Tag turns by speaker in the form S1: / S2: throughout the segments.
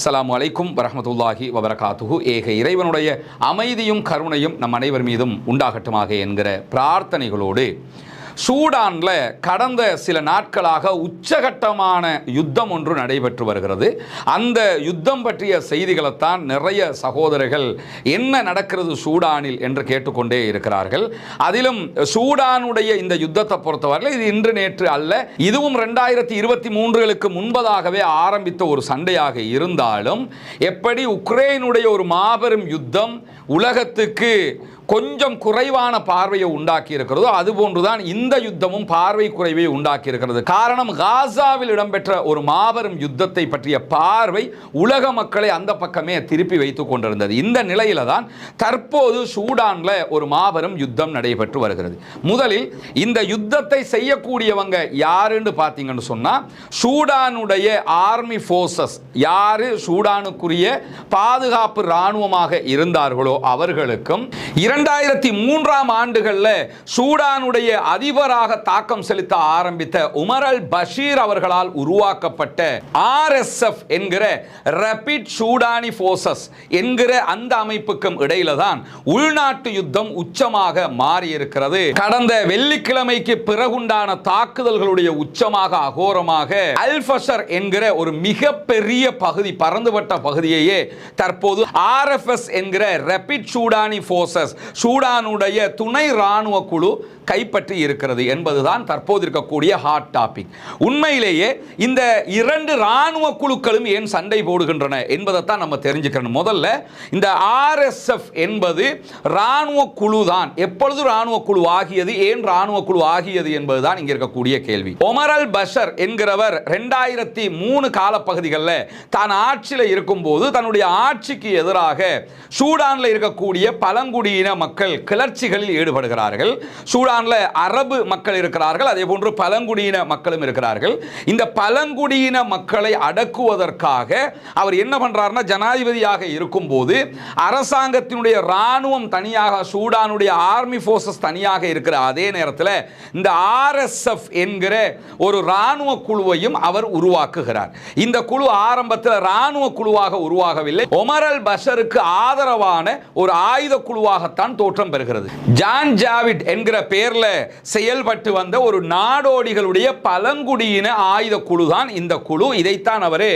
S1: அஸ்லாம் வலைக்கும் வரமத்துல்லாஹி வபரகாத்துஹு. ஏக இறைவனுடைய அமைதியும் கருணையும் நம் அனைவர் மீதும் உண்டாகட்டுமாக என்கிற பிரார்த்தனைகளோடு சூடானில் கடந்த சில நாட்களாக உச்சகட்டமான யுத்தம் ஒன்று நடைபெற்று வருகிறது. அந்த யுத்தம் பற்றிய செய்திகளைத்தான் நிறைய சகோதரர்கள் என்ன நடக்கிறது சூடானில் என்று கேட்டுக்கொண்டே இருக்கிறார்கள். அதிலும் சூடானுடைய இந்த யுத்தத்தை பொறுத்தவரையில் இது இன்று நேற்று அல்ல இதுவும் ரெண்டாயிரத்தி இருபத்தி மூன்றுகளுக்கு முன்பதாகவே ஆரம்பித்த ஒரு சண்டையாக இருந்தாலும் எப்படி உக்ரைனுடைய ஒரு மாபெரும் யுத்தம் உலகத்துக்கு கொஞ்சம் குறைவான பார்வையை உண்டாக்கி இருக்கிறதோ அதுபோன்றுதான் இந்த யுத்தமும் பார்வை குறைவை உண்டாக்கி இருக்கிறது காரணம் காசாவில் இடம்பெற்ற ஒரு மாபெரும் யுத்தத்தை பற்றிய பார்வை உலக மக்களை அந்த பக்கமே திருப்பி வைத்துக் கொண்டிருந்தது. இந்த நிலையில தான் தற்போது சூடான்ல ஒரு மாபெரும் யுத்தம் நடைபெற்று வருகிறது. முதலில் இந்த யுத்தத்தை செய்யக்கூடியவங்க யாருன்னு பார்த்தீங்கன்னு சொன்னா சூடானுடைய ஆர்மி ஃபோர்ஸஸ். யாரு? சூடானுக்குரிய பாதுகாப்பு இராணுவமாக இருந்தார்களோ அவர்களுக்கும் இரண்டு இரண்டாயிரத்தி மூன்றாம் ஆண்டுகளில் சூடானுடைய அதிபராக தாக்கம் செலுத்த ஆரம்பித்த உமர் அல் பஷீர் அவர்களால் உருவாக்கப்பட்ட ஆர்எஸ்எஃப் என்கிற ரபிட் சூடானி போர்சஸ் என்கிற அந்த அமைப்புக்கும் இடையில தான் உள்நாட்டு யுத்தம் உச்சமாக மாறியிருக்கிறது. கடந்த வெள்ளிக்கிழமைக்கு பிறகுண்டான தாக்குதல்களுடைய உச்சமாக அகோரமாக அல்ஃபஷர் என்கிற ஒரு மிகப்பெரிய பகுதி பறந்துபட்ட பகுதியையே தற்போது ஆர்எஃப்எஸ் என்கிற ரபிட் சூடானி போர்சஸ் சூடானுடைய துணை ராணுவ குழு கைப்பற்றி இருக்கிறது என்பதுதான் தற்போது இருக்கக்கூடிய ஹாட் டாபிக் உண்மையிலேயே இந்த இரண்டு இராணுவ குழுக்களும் ஏன் சண்டை போடுகின்றன என்பதை தான் நம்ம தெரிஞ்சுக்கணும். முதல்ல இந்த ஆர்எஸ்எஃப் என்பது இராணுவ குழு தான் எப்பொழுது இராணுவ குழு ஆகியது ஏன் இராணுவ குழு ஆகியது என்பதுதான் இங்கே இருக்கக்கூடிய கேள்வி. ஒமர் அல் பஷர் என்கிறவர் ரெண்டாயிரத்தி மூணு காலப்பகுதிகளில் தான் ஆட்சியில் இருக்கும்போது தன்னுடைய ஆட்சிக்கு எதிராக சூடானில் இருக்கக்கூடிய பழங்குடியின மக்கள் கிளர்ச்சிகளில் ஈடுபடுகிறார்கள். சூடான் ஈரானில் அரபு மக்கள் இருக்கிறார்கள் அதே போன்று பழங்குடியின மக்களும் இருக்கிறார்கள். இந்த பழங்குடியின மக்களை அடக்குவதற்காக அவர் என்ன பண்றாருன்னா ஜனாதிபதியாக இருக்கும்போது அரசாங்கத்தினுடைய ராணுவம் தனியாக சூடானுடைய ஆர்மி ஃபோர்ஸஸ் தனியாக இருக்கிற அதே நேரத்தில் இந்த ஆர்எஸ்எஃப் என்கிற ஒரு ராணுவ குழுவையும் அவர் உருவாக்குகிறார். இந்த குழு ஆரம்பத்தில் ராணுவ குழுவாக உருவாகவில்லை. ஒமர் அல் பஷருக்கு ஆதரவான ஒரு ஆயுத குழுவாகத்தான் தோற்றம் பெறுகிறது. ஜான் ஜாவிட் என்கிற பெயர்ல செயல்பட்டு வந்த ஒரு நாடோடிகளுடைய பழங்குடியின ஆயுத குழு தான் இந்த குழு. இதைத்தான் அவர்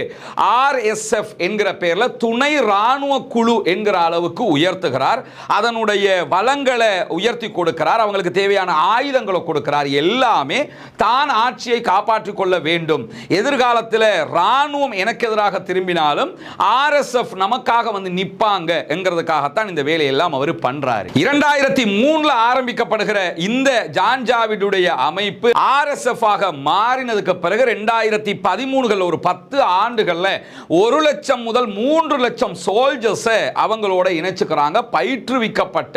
S1: ஆர்எஸ்எஃப் என்கிற பெயர்ல துணை ராணுவ குழு என்கிற அளவுக்கு உயர்த்துகிறார். அதனுடைய வளங்களை உயர்த்தி கொடுக்கிறார். அவங்களுக்கு தேவையான ஆயுதங்களை கொடுக்கிறார். எல்லாமே தான் ஆட்சியை காப்பாற்றிக் கொள்ள வேண்டும். எதிர்காலத்தில் ராணுவம் எனக்கு எதிராக திரும்பினாலும் ஆர்எஸ்எஃப் நமக்காக வந்து நிப்பாங்க என்கிறதுக்காகத்தான் இந்த வேலையெல்லாம் அவர் பண்ணுறாரு இரண்டாயிரத்தி மூணில் ஆரம்பிக்கப்படுகிற இந்த இந்த ஜான்ஜாவிடுடைய அமைப்பு ஆர்எஸ்எஃப் ஆக மாறினதுக்கு பிறகு ரெண்டாயிரத்தி பதிமூணுகள் ஒரு பத்து ஆண்டுகளில் ஒரு லட்சம் முதல் மூன்று லட்சம் சோல்ஜர்ஸை அவங்களோட இணைச்சுக்கிறாங்க. பயிற்றுவிக்கப்பட்ட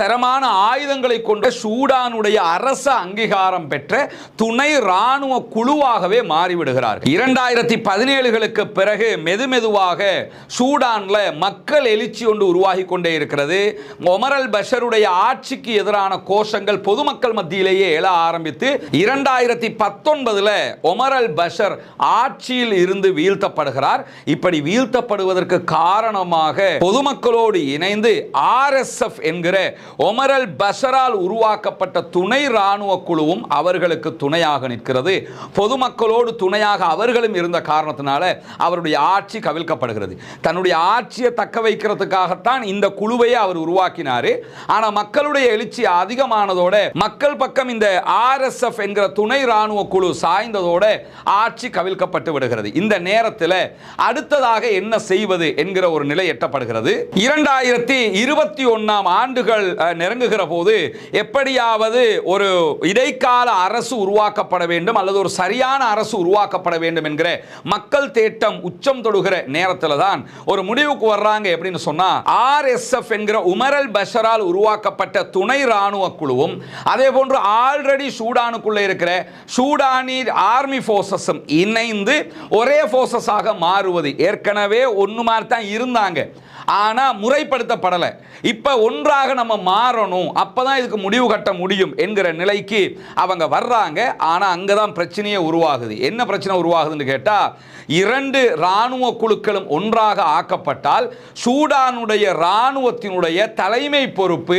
S1: தரமான ஆயுதங்களை கொண்ட சூடானுடைய அரச அங்கீகாரம் பெற்ற துணை இராணுவ குழுவாகவே மாறிவிடுகிறார் இரண்டாயிரத்தி பதினேழுகளுக்கு பிறகு மெதுமெதுவாக சூடானில் மக்கள் எழுச்சி ஒன்று உருவாகி கொண்டே இருக்கிறது. ஒமரல் பஷருடைய ஆட்சிக்கு எதிரான கோஷங்கள் பொதுமக்கள் மத்தியிலேயே எழ ஆரம்பித்து இரண்டாயிரத்தி பத்தொன்பதுல ஒமரல் பஷர் ஆட்சியில் இருந்து வீழ்த்தப்படுகிறார். இப்படி வீழ்த்தப்படுவதற்கு காரணமாக பொதுமக்களோடு இணைந்து ஆர்எஸ்எஃப் என்கிற ஒமரல் பஷரால் உருவாக்கப்பட்ட துணை ராணுவ குழுவும் அவர்களுக்கு துணையாக நிற்கிறது. பொதுமக்களோடு துணையாக அவர்களும் இருந்த காரணத்தினால அவருடைய ஆட்சி கவிழ்க்கப்படுகிறது. தன்னுடைய ஆட்சியை தக்க வைக்கிறதுக்காகத்தான் இந்த குழுவையே அவர் உருவாக்கினார். ஆனா மக்களுடைய எழுச்சி அதிகமானதோட மக்கள் பக்கம் இந்த ஆர்எஸ்எஃப் என்கிற துணை ராணுவ குழு சாய்ந்ததோட ஆட்சி கவிழ்க்கப்பட்டு விடுகிறது. இந்த நேரத்தில் அடுத்ததாக என்ன செய்வது என்கிற ஒரு நிலை எட்டப்படுகிறது. இரண்டாயிரத்தி இருபத்தி ஒன்னாம் ஆண்டுகள் நெருங்குகிற போது எப்படியாவது ஒரு இடைக்கால அரசு உருவாக்கப்பட வேண்டும் அல்லது ஒரு சரியான அரசு உருவாக்கப்பட வேண்டும் என்கிற மக்கள் தேட்டம் உச்சம் தொடுகிற நேரத்தில் தான் ஒரு முடிவுக்கு வர்றாங்க எப்படின்னு சொன்னா ஆர்எஸ்எஃப் என்கிற உமரல் பஷரால் உருவாக்கப்பட்ட துணை ராணுவ குழுவும் அதே போன்று ஆல்ரெடி சூடானுக்குள்ளே இருக்கிற சூடானி ஆர்மி ஃபோர்ஸஸும் இணைந்து ஒரே ஃபோர்ஸஸாக மாறுவது. ஏற்கனவே ஒன்று மாதிரி தான் இருந்தாங்க. ஆனால் முறைப்படுத்தப்படலை. இப்போ ஒன்றாக நம்ம மாறணும். அப்போ தான் இதுக்கு முடிவு கட்ட முடியும் என்கிற நிலைக்கு அவங்க வர்றாங்க. ஆனால் அங்கே தான் பிரச்சனையே உருவாகுது. என்ன பிரச்சனை உருவாகுதுன்னு கேட்டால் இரண்டு இராணுவ குழுக்களும் ஒன்றாக ஆக்கப்பட்டால் சூடானுடைய இராணுவத்தினுடைய தலைமை பொறுப்பு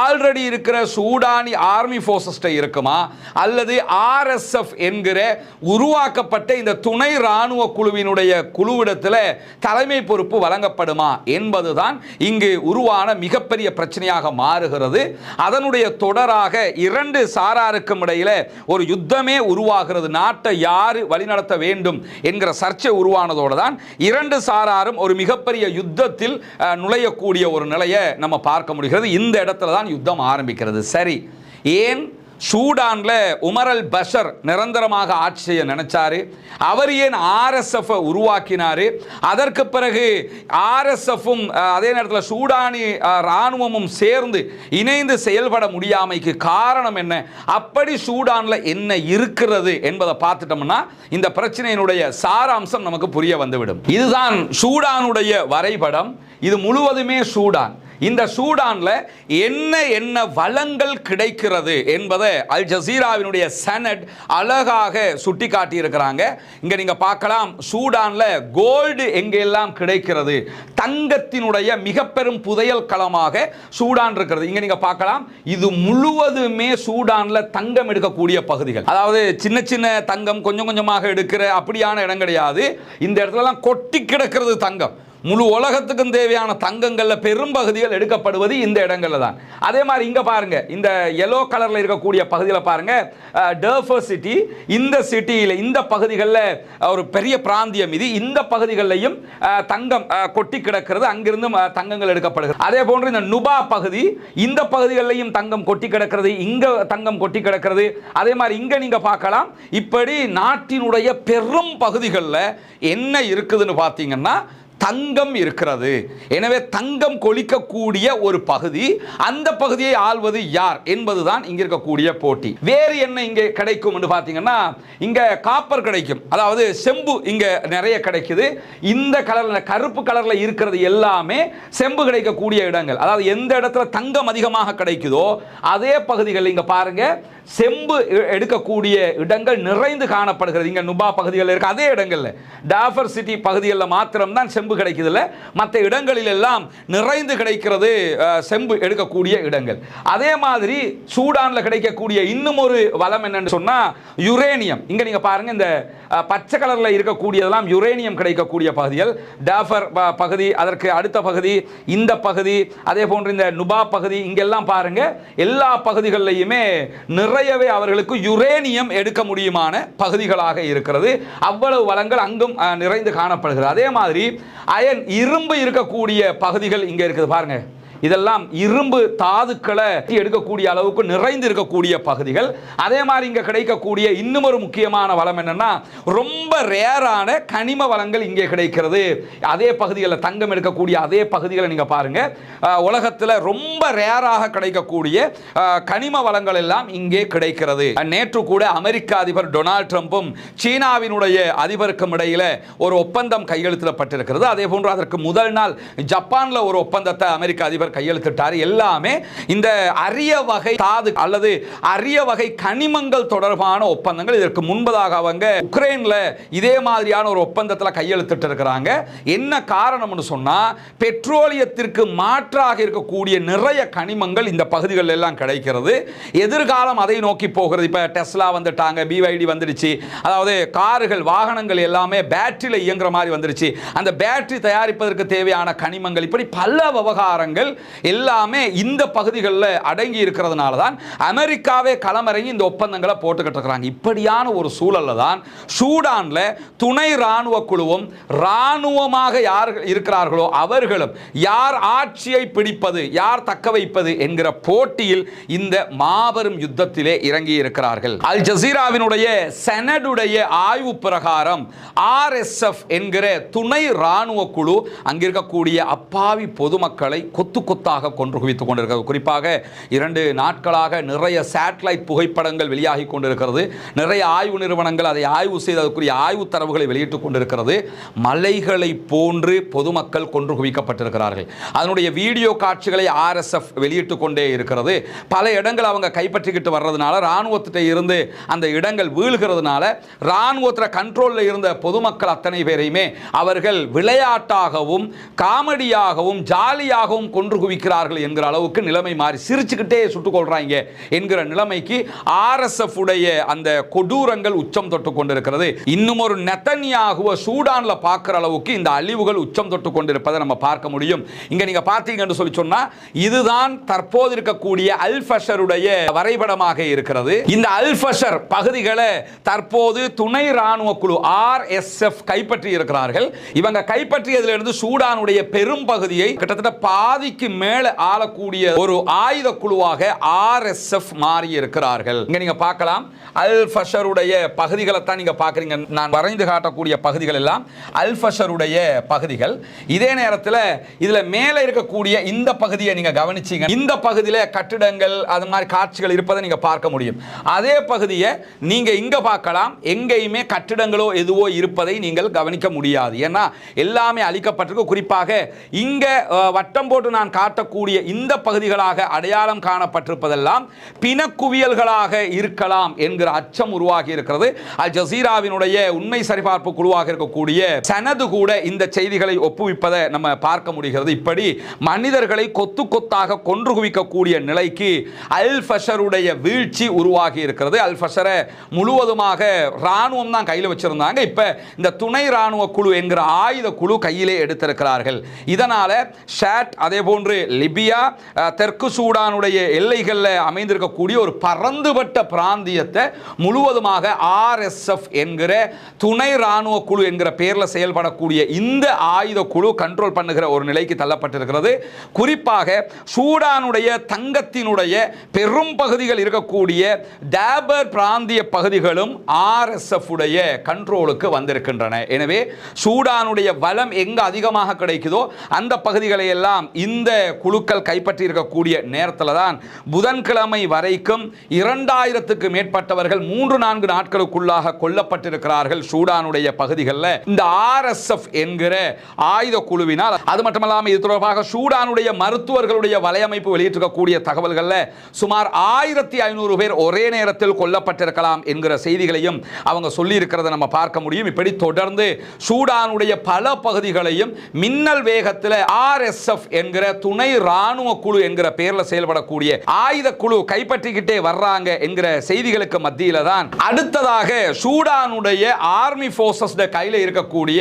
S1: ஆல்ரெடி இருக்கிற சூடானி ஆர்மி ஃபோர்ஸஸ்ட இருக்குமா? அல்லது ஆர்எஸ்எஃப் என்கிற உருவாக்கப்பட்ட இந்த துணை இராணுவ குழுவினுடைய குழுவிடத்தில் தலைமை பொறுப்பு வழங்கப்படுமா என்பதுதான் இங்கு உருவான மிகப்பெரிய பிரச்சனையாக மாறுகிறது. அதனுடைய தொடராக இரண்டு சாராருக்கும் இடையில ஒரு யுத்தமே உருவாகிறது. நாட்டை யாரு வழிநடத்த வேண்டும் என்கிற சர்ச்சை உருவானதோடு தான் இரண்டு சாராரும் ஒரு மிகப்பெரிய யுத்தத்தில் நுழையக்கூடிய ஒரு நிலையை நம்ம பார்க்க முடிகிறது. இந்த இடத்துல தான் யுத்தம் ஆரம்பிக்கிறது. சரி. ஏன் சூடான்ல உமரல் பஷர் நிரந்தரமாக ஆட்சி செய்ய நினைச்சாரு? அவர் ஏன் ஆர்எஸ்எஃப் உருவாக்கினாரு? அதற்கு பிறகு ஆர்எஸ்எஃப்பும் அதே நேரத்தில் சூடானி இராணுவமும் சேர்ந்து இணைந்து செயல்பட முடியாமைக்கு காரணம் என்ன? அப்படி சூடான்ல என்ன இருக்கிறது என்பதை பார்த்துட்டோம்னா இந்த பிரச்சனையினுடைய சாராம்சம் நமக்கு புரிய வந்துவிடும். இதுதான் சூடானுடைய வரைபடம். இது முழுவதுமே சூடான். இந்த சூடானில் என்ன என்ன வளங்கள் கிடைக்கிறது என்பதை அல் ஜசீராவினுடைய செனட் அழகாக சுட்டி காட்டியிருக்கிறாங்க இங்கே நீங்கள் பார்க்கலாம் சூடானில் கோல்டு எங்கெல்லாம் கிடைக்கிறது? தங்கத்தினுடைய மிக பெரும் புதையல் களமாக சூடான் இருக்கிறது. இங்கே நீங்கள் பார்க்கலாம் இது முழுவதுமே சூடானில் தங்கம் எடுக்கக்கூடிய பகுதிகள். அதாவது சின்ன சின்ன தங்கம் கொஞ்சம் கொஞ்சமாக எடுக்கிற அப்படியான இடம் கிடையாது. இந்த இடத்துலலாம் கொட்டி கிடக்கிறது தங்கம். முழு உலகத்துக்கும் தேவையான தங்கங்களில் பெரும்பகுதிகள் எடுக்கப்படுவது இந்த இடங்களில் தான். அதே மாதிரி இங்கே பாருங்கள் இந்த எல்லோ கலரில் இருக்கக்கூடிய பகுதியில் பாருங்கள் டர்ஃபர் சிட்டி இந்த சிட்டியில் இந்த பகுதிகளில் ஒரு பெரிய பிராந்தியம் இது. இந்த பகுதிகளிலையும் தங்கம் கொட்டி கிடக்கிறது. அங்கிருந்து தங்கங்கள் எடுக்கப்படுகிறது. அதே போன்று இந்த நுபா பகுதி இந்த பகுதிகளிலையும் தங்கம் கொட்டி கிடக்கிறது இங்கே தங்கம் கொட்டி கிடக்கிறது. அதே மாதிரி இங்கே நீங்கள் பார்க்கலாம். இப்படி நாட்டினுடைய பெரும் பகுதிகளில் என்ன இருக்குதுன்னு பார்த்தீங்கன்னா தங்கம் இருக்கிறது. எனவே தங்கம் கொளிக்கக்கூடிய ஒரு பகுதி அந்த பகுதியை ஆள்வது யார் என்பதுதான் இங்க இருக்கக்கூடிய போட்டி. வேறு என்ன இங்கே கிடைக்கும் என்று பார்த்தீங்கன்னா இங்க காப்பர் கிடைக்கும். அதாவது செம்பு இங்க நிறைய கிடைக்குது. இந்த கலர்ல கருப்பு கலர்ல இருக்கிறது எல்லாமே செம்பு கிடைக்கக்கூடிய இடங்கள். அதாவது எந்த இடத்துல தங்கம் அதிகமாக கிடைக்குதோ அதே பகுதிகள் இங்க பாருங்க. செம்பு எ- எடுக்கக்கூடிய இடங்கள் நிறைந்து காணப்படுகிறது. இங்கே நுபா பகுதிகளில் இருக்க. அதே இடங்களில் டாஃபர் சிட்டி பகுதிகளில் மாத்திரம்தான் செம்பு கிடைக்குதுல்ல. மற்ற இடங்களில் எல்லாம் நிறைந்து கிடைக்கிறது செம்பு எடுக்கக்கூடிய இடங்கள். அதே மாதிரி சூடானில் கிடைக்கக்கூடிய இன்னும் ஒரு வளம் என்னன்னு சொன்னால் யுரேனியம். இங்கே நீங்கள் பாருங்க இந்த பச்சை கலரில் இருக்கக்கூடியதெல்லாம் யுரேனியம் கிடைக்கக்கூடிய பகுதிகள். டாஃபர் பகுதி அதற்கு அடுத்த பகுதி இந்த பகுதி அதே போன்று இந்த நுபா பகுதி இங்கெல்லாம் பாருங்க எல்லா பகுதிகளிலையுமே நிறையவே அவர்களுக்கு யுரேனியம் எடுக்க முடியுமான பகுதிகளாக இருக்கிறது. அவ்வளவு வளங்கள் அங்கும் அஹ், நிறைந்து காணப்படுகிறது. அதே மாதிரி அயன் இரும்பு இருக்கக்கூடிய பகுதிகள் இங்க இருக்குது. பாருங்க. இதெல்லாம் இரும்பு தாதுக்களை எடுக்கக்கூடிய அளவுக்கு நிறைந்து இருக்கக்கூடிய பகுதிகள். அதே மாதிரி இங்கே கிடைக்கக்கூடிய இன்னும் ஒரு முக்கியமான வளம் என்னன்னா ரொம்ப ரேரான கனிம வளங்கள் இங்கே கிடைக்கிறது. அதே பகுதிகளில் தங்கம் எடுக்கக்கூடிய அதே பகுதிகளை நீங்கள் பாருங்க. உலகத்தில் ரொம்ப ரேராக கிடைக்கக்கூடிய கனிம வளங்கள் எல்லாம் இங்கே கிடைக்கிறது. நேற்று கூட அமெரிக்க அதிபர் டொனால்ட் ட்ரம்ப்பும் சீனாவினுடைய அதிபருக்கும் இடையில ஒரு ஒப்பந்தம் கையெழுத்திடப்பட்டிருக்கிறது. அதே போன்று அதற்கு முதல் நாள் ஜப்பானில் ஒரு ஒப்பந்தத்தை அமெரிக்க அதிபர் கையெழுத்திட்டார். எல்லாமே இந்த அரிய வகை தாது அல்லது அரிய வகை கனிமங்கள் தொடர்பான ஒப்பந்தங்கள். இதற்கு முன்பதாக அவங்க உக்ரைனில் இதே மாதிரியான ஒரு ஒப்பந்தத்தில் கையெழுத்திட்டு இருக்கிறாங்க. என்ன காரணம்னு சொன்னால் பெட்ரோலியத்திற்கு மாற்றாக இருக்கக்கூடிய நிறைய கனிமங்கள் இந்த பகுதிகளில் எல்லாம் கிடைக்கிறது. எதிர்காலம் அதை நோக்கி போகிறது. இப்போ டெஸ்லா வந்துட்டாங்க பிவைடி வந்துடுச்சு. அதாவது கார்கள் வாகனங்கள் எல்லாமே பேட்டரியில் இயங்குற மாதிரி வந்துடுச்சு. அந்த பேட்டரி தயாரிப்பதற்கு தேவையான கனிமங்கள் இப்படி பல விவகாரங்கள் எல்லாமே இந்த பகுதிகளில் அடங்கி இருக்கிறதுனால தான் அமெரிக்காவே களமிறங்கி இந்த ஒப்பந்தங்களை போட்டுக்கிட்டு இருக்கிறாங்க. இப்படியான ஒரு சூழல்ல தான் சூடானில் துணை ராணுவ குழுவும் ராணுவமாக யார் இருக்கிறார்களோ அவர்களும் யார் ஆட்சியை பிடிப்பது யார் தக்க வைப்பது என்கிற போட்டியில் இந்த மாபெரும் யுத்தத்திலே இறங்கி இருக்கிறார்கள். அல் ஜசீராவினுடைய செனடுடைய ஆய்வு பிரகாரம் ஆர்எஸ்எஃப் என்கிற துணை ராணுவ குழு அங்கிருக்கக்கூடிய அப்பாவி பொதுமக்களை கொத்து கொத்தாக கொன்று குவித்துக் கொண்டிருக்கிறது. குறிப்பாக இரண்டு நாட்களாக நிறைய சேட்டலைட் புகைப்படங்கள் வெளியாகி கொண்டிருக்கிறது. நிறைய ஆய்வு நிறுவனங்கள் அதை ஆய்வு செய்து அதற்குரிய ஆய்வு தரவுகளை வெளியிட்டுக் கொண்டிருக்கிறது. மலைகளை போன்று பொதுமக்கள் கொன்று குவிக்கப்பட்டிருக்கிறார்கள். அதனுடைய வீடியோ காட்சிகளை ஆர்எஸ்எஃப் வெளியிட்டு கொண்டே இருக்கிறது. பல இடங்கள் அவங்க கைப்பற்றிக்கிட்டு வர்றதுனால இராணுவத்திட்ட இருந்து அந்த இடங்கள் வீழ்கிறதுனால இராணுவத்தில் கண்ட்ரோலில் இருந்த பொதுமக்கள் அத்தனை பேரையுமே அவர்கள் விளையாட்டாகவும் காமெடியாகவும் ஜாலியாகவும் கொன்று குவிக்கிறார்கள் என்கிற அளவுக்கு நிலைமை மாறி சிரிச்சுக்கிட்டே சுட்டுக் கொள்றாங்க என்கிற நிலைமைக்கு ஆர்எஸ்எஃப் உடைய அந்த கொடூரங்கள் உச்சம் தொட்டு கொண்டிருக்கிறது. இன்னும் ஒரு நெத்தனியாகுவ சூடானில் பார்க்குற அளவுக்கு இந்த அழிவுகள் உச்சம் தொட்டு கொண்டிருப்பதை நம்ம பார்க்க முடியும். இங்கே நீங்கள் பார்த்தீங்கன்னு சொல்லி சொன்னால் இதுதான் தற்போது இருக்கக்கூடிய அல்ஃபஷருடைய வரைபடமாக இருக்கிறது. இந்த அல்ஃபஷர் பகுதிகளை தற்போது துணை ராணுவ குழு ஆர்எஸ்எஃப் கைப்பற்றி இருக்கிறார்கள். இவங்க கைப்பற்றியதிலிருந்து சூடானுடைய பெரும் பகுதியை கிட்டத்தட்ட பாதிக்கு மேல ஆளக்கூடிய ஒரு ஆயுத குழுவாக ஆர்எஸ்எஃப் மாறி இருக்கிறார்கள் இங்க நீங்க பார்க்கலாம். அல் ஃபஷருடைய பகுதிகளை தான் நீங்க பாக்குறீங்க நான் வரைந்து காட்டக்கூடிய பகுதிகள் எல்லாம் அல் ஃபஷருடைய பகுதிகள். இதே நேரத்தில் இதுல மேலே இருக்கக்கூடிய இந்த பகுதியை நீங்க கவனிச்சீங்க. இந்த பகுதியில் கட்டிடங்கள் அது மாதிரி காட்சிகள் இருப்பதை நீங்க பார்க்க முடியும். அதே பகுதியை நீங்க இங்க பார்க்கலாம். எங்கேயுமே கட்டிடங்களோ எதுவோ இருப்பதை நீங்கள் கவனிக்க முடியாது. ஏன்னா எல்லாமே அழிக்கப்பட்டிருக்கு. குறிப்பாக இங்க வட்டம் போட்டு நான் காட்டக்கூடிய இந்த பகுதிகளாக அடையாளம் காணப்பட்டிருப்பதெல்லாம் பிணக்குவியல்களாக இருக்கலாம் என்கிற அச்சம் உருவாகி இருக்கிறது. அல் ஜசீராவினுடைய உண்மை சரிபார்ப்பு குழுவாக இருக்கக்கூடிய சனது கூட இந்த செய்திகளை ஒப்புவிப்பதை நம்ம பார்க்க முடிகிறது. இப்படி மனிதர்களை கொத்து கொத்தாக கொன்று குவிக்கக்கூடிய நிலைக்கு அல் ஃபஷருடைய வீழ்ச்சி உருவாகி இருக்கிறது. அல் ஃபஷரை முழுவதுமாக ராணுவம் தான் கையில் வச்சிருந்தாங்க. இப்போ இந்த துணை ராணுவ குழு என்கிற ஆயுத குழு கையிலே எடுத்திருக்கிறார்கள். இதனால் ஷேட் அதே போன்று லிபியா தெற்கு சூடானுடைய எல்லைகளில் அமைந்திருக்கக்கூடிய ஒரு பரந்துபட்ட பிராந்தியத்தை முழுவதுமாக ஆர்எஸ்எஃப் என்கிற துணை ராணுவ குழு என்கிற பெயரில் செயல்படக்கூடிய இந்த ஆயுத குழு கண்ட்ரோல் பண்ணுகிற ஒரு நிலைக்கு தள்ளப்பட்டிருக்கிறது. குறிப்பாக சூடானுடைய தங்கத்தினுடைய பெரும் பகுதிகள் இருக்கக்கூடிய டேபர் பிராந்திய பகுதிகளும் ஆர்எஸ்எஃப் உடைய கண்ட்ரோலுக்கு வந்திருக்கின்றன. எனவே சூடானுடைய வளம் எங்க அதிகமாக கிடைக்குதோ அந்த பகுதிகளை எல்லாம் இந்த குழுக்கள் கைப்பற்றி இருக்கக்கூடிய நேரத்தில் தான் புதன்கிழமை வரைக்கும் இரண்டாயிரத்துக்கு மேற்பட்டவர்கள் மூன்று நான்கு நாட்களுக்குள்ளாக கொல்லப்பட்டிருக்கிறார்கள் சூடானுடைய பகுதிகளில். இந்த ஆர்எஸ்எஃப் என்கிற ஆயுத குழுவினால் அது மட்டுமல்லாமல் இது தொடர்பாக சூடானுடைய மருத்துவர்களுடைய வலையமைப்பு வெளியிட்டிருக்கக்கூடிய தகவல்களில் சுமார் ஆயிரத்தி ஐநூறு பேர் ஒரே நேரத்தில் கொல்லப்பட்டிருக்கலாம் என்கிற செய்திகளையும் அவங்க சொல்லியிருக்கிறத நம்ம பார்க்க முடியும். இப்படி தொடர்ந்து சூடானுடைய பல பகுதிகளையும் மின்னல் வேகத்தில் ஆர்எஸ்எஃப் என்கிற துணை ராணுவ குழு என்கிற பெயரில் செயல்படக்கூடிய ஆயுத குழு கைப்பற்றிக்கிட்டே வர்றாங்க என்கிற செய்திகளுக்கு மத்தியில தான் அடுத்ததாக சூடானுடைய ஆர்மி போர்சஸ் கையில் இருக்கக்கூடிய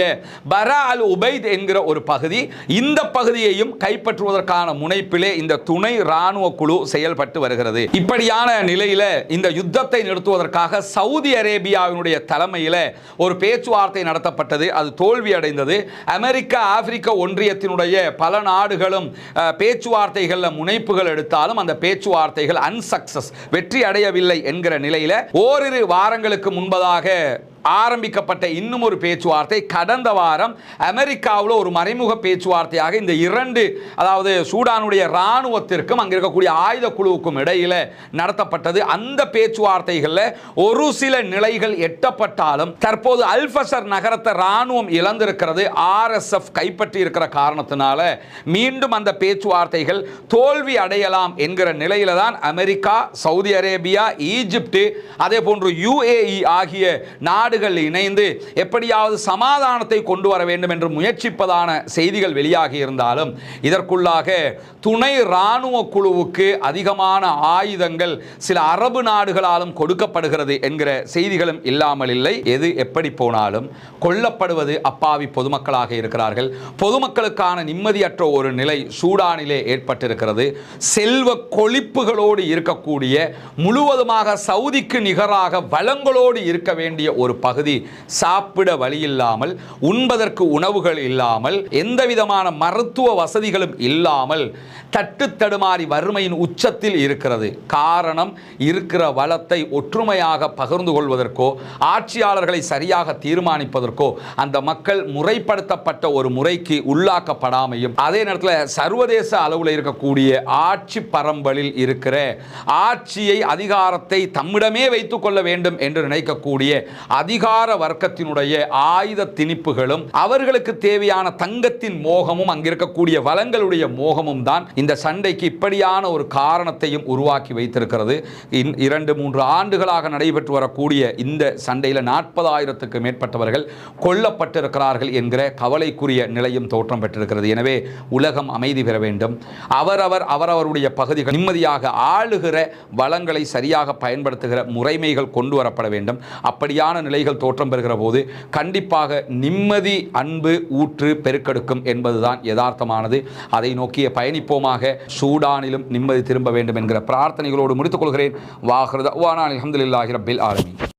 S1: பரா அல் உபைத் என்கிற ஒரு பகுதி. இந்த பகுதியையும் கைப்பற்றுவதற்கான முனைப்பிலே இந்த துணை ராணுவ குழு செயல்பட்டு வருகிறது. இப்படியான நிலையில இந்த யுத்தத்தை நிறுத்துவதற்காக சவுதி அரேபியாவினுடைய தலைமையில் ஒரு பேச்சுவார்த்தை நடத்தப்பட்டது. அது தோல்வி அடைந்தது அமெரிக்கா ஆப்பிரிக்க ஒன்றியத்தினுடைய பல நாடுகளும் பேச்சுவார்த்தைகளில் முனைப்புகள் எடுத்தாலும் அந்த பேச்சுவார்த்தைகள் அன்சக்சஸ் வெற்றி அடையவில்லை என்கிற நிலையில் ஓரிரு வாரங்களுக்கு முன்பதாக ஆரம்பிக்கப்பட்ட இன்னும் ஒரு பேச்சுவார்த்தை. கடந்த வாரம் அமெரிக்காவில் ஒரு மறைமுக பேச்சுவார்த்தையாக இந்த இரண்டு அதாவது சூடானுடைய இராணுவத்திற்கும் அங்கே இருக்கக்கூடிய ஆயுத குழுவுக்கும் இடையில நடத்தப்பட்டது. அந்த பேச்சுவார்த்தைகளில் ஒரு சில நிலைகள் எட்டப்பட்டாலும் தற்போது அல்பசர் நகரத்தை இராணுவம் இழந்திருக்கிறது. ஆர்எஸ்எஃப் கைப்பற்றி இருக்கிற காரணத்தினால மீண்டும் அந்த பேச்சுவார்த்தைகள் தோல்வி அடையலாம் என்கிற நிலையில தான் அமெரிக்கா சவுதி அரேபியா ஈஜிப்டு அதே போன்று யுஏஇ ஆகிய நாடுகள் இணைந்து எப்படியாவது சமாதானத்தை கொண்டு வர வேண்டும் என்று முயற்சிப்பதான செய்திகள் வெளியாகி இருந்தாலும் இதற்குள்ளாக துணை இராணுவ குழுவுக்கு அதிகமான ஆயுதங்கள் சில அரபு நாடுகளாலும் கொடுக்கப்படுகிறது என்கிற செய்திகளும் இல்லாமல் இல்லை. எது எப்படி போனாலும் கொல்லப்படுவது அப்பாவி பொதுமக்களாக இருக்கிறார்கள். பொதுமக்களுக்கான நிம்மதியற்ற ஒரு நிலை சூடானிலே ஏற்பட்டிருக்கிறது. செல்வ கொழிப்புகளோடு இருக்கக்கூடிய முழுவதுமாக சவுதிக்கு நிகராக வளங்களோடு இருக்க வேண்டிய ஒரு பகுதி சாப்பிட வழி இல்லாமல் உண்பதற்கு உணவுகள் இல்லாமல் எந்த விதமான மருத்துவ வசதிகளும் இல்லாமல் தட்டு தடுமாறி வறுமையின் உச்சத்தில் இருக்கிறது. காரணம் இருக்கிற வளத்தை ஒற்றுமையாக பகிர்ந்து கொள்வதற்கோ ஆட்சியாளர்களை சரியாக தீர்மானிப்பதற்கோ அந்த மக்கள் முறைப்படுத்தப்பட்ட ஒரு முறைக்கு உள்ளாக்கப்படாமையும் அதே நேரத்தில் சர்வதேச அளவில் இருக்கக்கூடிய ஆட்சி பரம்பலில் இருக்கிற ஆட்சியை அதிகாரத்தை தம்மிடமே வைத்துக் கொள்ள வேண்டும் என்று நினைக்கக்கூடிய அதிகார வர்க்கத்தினுடைய ஆயுத திணிப்புகளும் அவர்களுக்கு தேவையான தங்கத்தின் மோகமும் அங்கிருக்கக்கூடிய வளங்களுடைய மோகமும் தான் இந்த சண்டைக்கு இப்படியான ஒரு காரணத்தையும் உருவாக்கி வைத்திருக்கிறது. இரண்டு மூன்று ஆண்டுகளாக நடைபெற்று வரக்கூடிய இந்த சண்டையில் நாற்பதாயிரத்துக்கு மேற்பட்டவர்கள் கொல்லப்பட்டிருக்கிறார்கள் என்கிற கவலைக்குரிய நிலையும் தோற்றம் பெற்றிருக்கிறது. எனவே உலகம் அமைதி பெற வேண்டும். அவரவர் அவரவருடைய பகுதிகள் நிம்மதியாக ஆளுகிற வளங்களை சரியாக பயன்படுத்துகிற முறைமைகள் கொண்டு வரப்பட வேண்டும். அப்படியான நிலைகள் தோற்றம் பெறுகிற போது கண்டிப்பாக நிம்மதி அன்பு ஊற்று பெருக்கெடுக்கும் என்பதுதான் யதார்த்தமானது. அதை நோக்கிய பயணிப்போமா மூலமாக சூடானிலும் நிம்மதி திரும்ப வேண்டும் என்கிற பிரார்த்தனைகளோடு முடித்துக் கொள்கிறேன். வாஹ்ரதா. அலமதுல்லாஹி ரபில் ஆலமீன்.